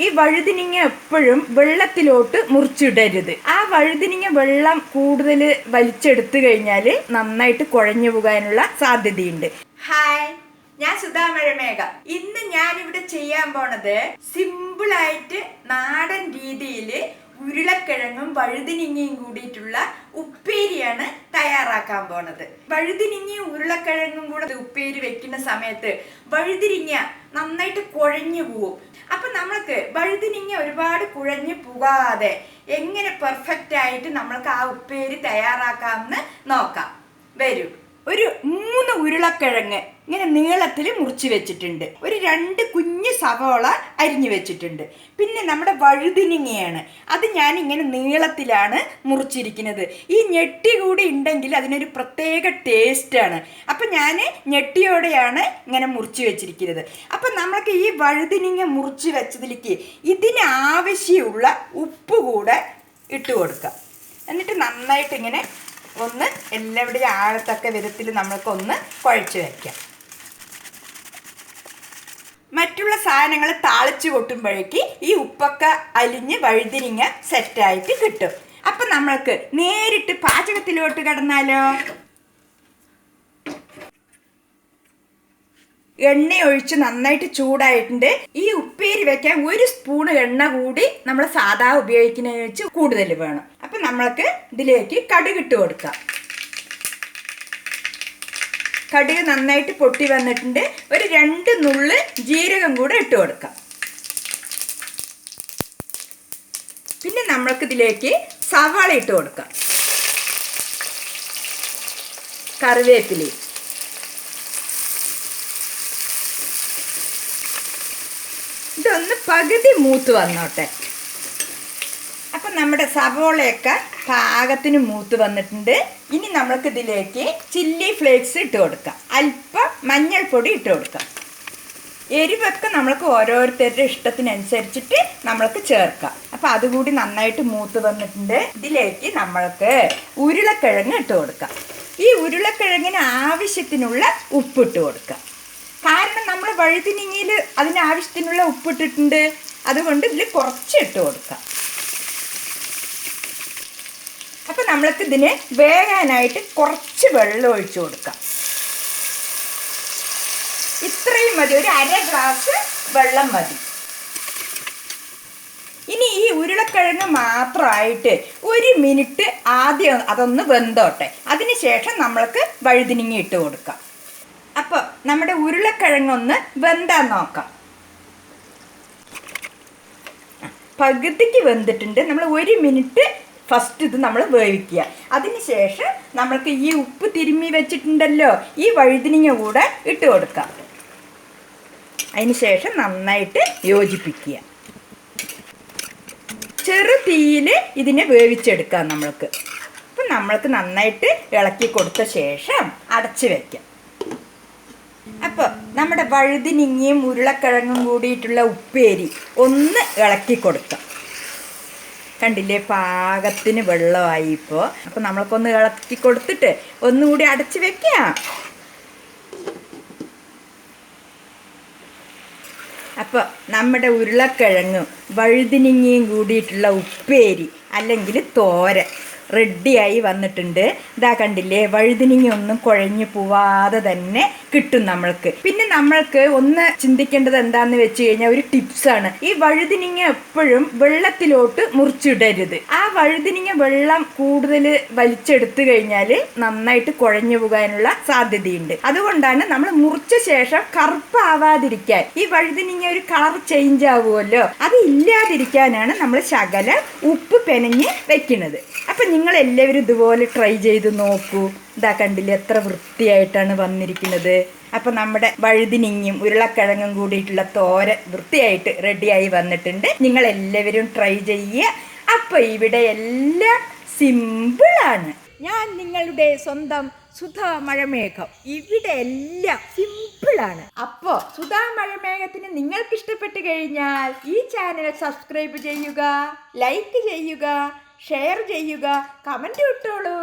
ഈ വഴുതിനിങ്ങ എപ്പോഴും വെള്ളത്തിലോട്ട് മുറിച്ചിടരുത്. ആ വഴുതിനിങ്ങ വെള്ളം കൂടുതൽ വലിച്ചെടുത്തു കഴിഞ്ഞാൽ നന്നായിട്ട് കുഴഞ്ഞു പോകാനുള്ള സാധ്യതയുണ്ട്. ഹായ് ഞാൻ സുധാമഴമേഘ ഇന്ന് ഞാൻ ഇവിടെ ചെയ്യാൻ പോണത് സിമ്പിൾ ആയിട്ട് നാടൻ രീതിയിൽ ഉരുളക്കിഴങ്ങും വഴുതിനിങ്ങയും കൂടിയിട്ടുള്ള ഉപ്പേരിയാണ് തയ്യാറാക്കാൻ പോണത്. വഴുതിനിങ്ങയും ഉരുളക്കിഴങ്ങും കൂടെ ഉപ്പേരി വെക്കുന്ന സമയത്ത് വഴുതിരിങ്ങ നന്നായിട്ട് കുഴഞ്ഞു പോവും. അപ്പൊ നമ്മൾക്ക് വഴുതിനിങ്ങ ഒരുപാട് കുഴഞ്ഞു പോകാതെ എങ്ങനെ പെർഫെക്റ്റ് ആയിട്ട് നമ്മൾക്ക് ആ ഉപ്പേരി തയ്യാറാക്കാമെന്ന് നോക്കാം. വരൂ. ഒരു മൂന്ന് ഉരുളക്കിഴങ്ങ് ഇങ്ങനെ നീളത്തിൽ മുറിച്ച് വെച്ചിട്ടുണ്ട്. ഒരു രണ്ട് കുഞ്ഞ് സവോള അരിഞ്ഞു വെച്ചിട്ടുണ്ട്. പിന്നെ നമ്മുടെ വഴുതിനിങ്ങയാണ്. അത് ഞാൻ ഇങ്ങനെ നീളത്തിലാണ് മുറിച്ചിരിക്കുന്നത്. ഈ ഞെട്ടി കൂടി ഉണ്ടെങ്കിൽ അതിനൊരു പ്രത്യേക ടേസ്റ്റാണ്. അപ്പം ഞാൻ ഞെട്ടിയോടെയാണ് ഇങ്ങനെ മുറിച്ച് വെച്ചിരിക്കുന്നത്. അപ്പം നമുക്ക് ഈ വഴുതിനിങ്ങ മുറിച്ച് വെച്ചതിലേക്ക് ഇതിനാവശ്യമുള്ള ഉപ്പ് കൂടെ ഇട്ട് കൊടുക്കുക എന്നിട്ട് നന്നായിട്ട് ഇങ്ങനെ ഒന്ന് എല്ലാവിടെയും ആഴത്തക്ക വിധത്തിൽ നമ്മൾക്കൊന്ന് കുഴച്ച് വയ്ക്കാം. മറ്റുള്ള സാധനങ്ങൾ താളിച്ച് കൊട്ടുമ്പോഴേക്ക് ഈ ഉപ്പൊക്കെ അലിഞ്ഞ് വഴുതിരിങ്ങ സെറ്റായിട്ട് കിട്ടും. അപ്പം നമ്മൾക്ക് നേരിട്ട് പാചകത്തിലോട്ട് കിടന്നാലോ? എണ്ണ ഒഴിച്ച് നന്നായിട്ട് ചൂടായിട്ടുണ്ട്. ഈ ഉപ്പേരി വെക്കാൻ ഒരു സ്പൂൺ എണ്ണ കൂടി നമ്മൾ സാധാ ഉപയോഗിക്കുന്നതിന് വെച്ച് കൂടുതൽ വേണം. അപ്പം നമ്മൾക്ക് ഇതിലേക്ക് കടുക് ഇട്ട് കൊടുക്കാം. കടുക് നന്നായിട്ട് പൊട്ടി വന്നിട്ടുണ്ട്. ഒരു രണ്ട് നുള്ള് ജീരകം കൂടെ ഇട്ട് കൊടുക്കാം. പിന്നെ നമ്മൾക്ക് ഇതിലേക്ക് സവാള ഇട്ട് കൊടുക്കാം. കറിവേപ്പിലയും ഇതൊന്ന് പകുതി മൂത്ത് വന്നോട്ടെ. അപ്പം നമ്മുടെ സവോളയൊക്കെ പാകത്തിന് മൂത്ത് വന്നിട്ടുണ്ട്. ഇനി നമ്മൾക്ക് ഇതിലേക്ക് ചില്ലി ഫ്ലേക്സ് ഇട്ട് കൊടുക്കാം. അല്പം മഞ്ഞൾപ്പൊടി ഇട്ട് കൊടുക്കാം. എരിവൊക്കെ നമ്മൾക്ക് ഓരോരുത്തരുടെ ഇഷ്ടത്തിനനുസരിച്ചിട്ട് നമ്മൾക്ക് ചേർക്കാം. അപ്പം അതുകൂടി നന്നായിട്ട് മൂത്ത് വന്നിട്ടുണ്ട്. ഇതിലേക്ക് നമ്മൾക്ക് ഉരുളക്കിഴങ്ങ് ഇട്ട് കൊടുക്കാം. ഈ ഉരുളക്കിഴങ്ങിന് ആവശ്യത്തിനുള്ള ഉപ്പിട്ട് കൊടുക്കാം. വഴുതിനിങ്ങിയിൽ അതിനാവശ്യത്തിനുള്ള ഉപ്പിട്ടിട്ടുണ്ട്. അതുകൊണ്ട് ഇതിൽ കുറച്ച് ഇട്ട് കൊടുക്കാം. അപ്പം നമ്മൾക്ക് ഇതിന് വേകാനായിട്ട് കുറച്ച് വെള്ളം ഒഴിച്ചു കൊടുക്കാം. ഇത്രയും മതി. ഒരു അര ഗ്ലാസ് വെള്ളം മതി. ഇനി ഈ ഉരുളക്കിഴങ്ങ് മാത്രമായിട്ട് ഒരു മിനിറ്റ് ആദ്യം അതൊന്ന് വെന്തോട്ടെ. അതിനുശേഷം നമ്മൾക്ക് വഴുതിനിങ്ങി ഇട്ട് കൊടുക്കാം. അപ്പോൾ നമ്മുടെ ഉരുളക്കിഴങ്ങൊന്ന് വെന്താൻ നോക്കാം. പകുതിക്ക് വെന്തിട്ടുണ്ട്. നമ്മൾ ഒരു മിനിറ്റ് ഫസ്റ്റ് ഇത് നമ്മൾ വേവിക്കുക. അതിനുശേഷം നമ്മൾക്ക് ഈ ഉപ്പ് തിരുമ്മി വെച്ചിട്ടുണ്ടല്ലോ ഈ വഴുതിനിങ്ങ കൂടെ ഇട്ട് കൊടുക്കാം. അതിനുശേഷം നന്നായിട്ട് യോജിപ്പിക്കുക. ചെറു തീയിൽ ഇതിനെ വേവിച്ചെടുക്കാം നമ്മൾക്ക്. അപ്പം നമ്മൾക്ക് നന്നായിട്ട് ഇളക്കി കൊടുത്ത ശേഷം അടച്ച് വയ്ക്കാം അപ്പോൾ നമ്മുടെ വഴുതിനിങ്ങിയും ഉരുളക്കിഴങ്ങും കൂടിയിട്ടുള്ള ഉപ്പേരി ഒന്ന് ഇളക്കി കൊടുക്കാം. കണ്ടില്ലേ? പാകത്തിന് വെള്ളമായി ഇപ്പോൾ അപ്പോൾ നമ്മൾക്കൊന്ന് ഇളക്കി കൊടുത്തിട്ട് ഒന്നുകൂടി അടച്ച് വെക്കാം. അപ്പോൾ നമ്മുടെ ഉരുളക്കിഴങ്ങും വഴുതിനിങ്ങിയും കൂടിയിട്ടുള്ള ഉപ്പേരി അല്ലെങ്കിൽ തോരൻ. റെഡിയായി വന്നിട്ടുണ്ട്. ഇതാ കണ്ടില്ലേ വഴുതിനിങ്ങി ഒന്നും കുഴഞ്ഞു പോവാതെ തന്നെ കിട്ടും നമ്മൾക്ക്. പിന്നെ നമ്മൾക്ക് ഒന്ന് ചിന്തിക്കേണ്ടത് എന്താന്ന് വെച്ച് കഴിഞ്ഞാൽ ഒരു ടിപ്സാണ് ഈ വഴുതിനിങ്ങ എപ്പോഴും വെള്ളത്തിലോട്ട് മുറിച്ചിടരുത്. ആ വഴുതിനിങ്ങ വെള്ളം കൂടുതൽ വലിച്ചെടുത്തു കഴിഞ്ഞാൽ നന്നായിട്ട് കുഴഞ്ഞു പോകാനുള്ള സാധ്യതയുണ്ട്. അതുകൊണ്ടാണ് നമ്മൾ മുറിച്ച ശേഷം കറുപ്പാവാതിരിക്കാൻ. ഈ വഴുതിനിങ്ങ ഒരു കളർ ചേഞ്ച് ആവുമല്ലോ അത് ഇല്ലാതിരിക്കാനാണ് നമ്മൾ ശകല ഉപ്പ് പെനഞ്ഞ് വെക്കുന്നത്. അപ്പം നിങ്ങൾ എല്ലാവരും ഇതുപോലെ ട്രൈ ചെയ്ത് നോക്കൂ. ഇതാ കണ്ടില്ലേ എത്ര വൃത്തിയായിട്ടാണ് വന്നിരിക്കുന്നത്. അപ്പം നമ്മുടെ വഴുതിനിങ്ങും ഉരുളക്കിഴങ്ങും കൂടിയിട്ടുള്ള തോര വൃത്തിയായിട്ട് റെഡിയായി വന്നിട്ടുണ്ട്. നിങ്ങൾ എല്ലാവരും ട്രൈ ചെയ്യുക. അപ്പോൾ ഇവിടെ എല്ലാം സിമ്പിൾ ആണ്. ഞാൻ നിങ്ങളുടെ സ്വന്തം സുധാ മഴമേഘം ഇവിടെ എല്ലാം സിമ്പിൾ ആണ്. അപ്പോ സുധാ മഴമേഘത്തിന് നിങ്ങൾക്ക് ഇഷ്ടപ്പെട്ട് കഴിഞ്ഞാൽ ഈ ചാനൽ സബ്സ്ക്രൈബ് ചെയ്യുക ലൈക്ക് ചെയ്യുക ഷെയർ ചെയ്യുക കമന്റ് ഇട്ടോളൂ.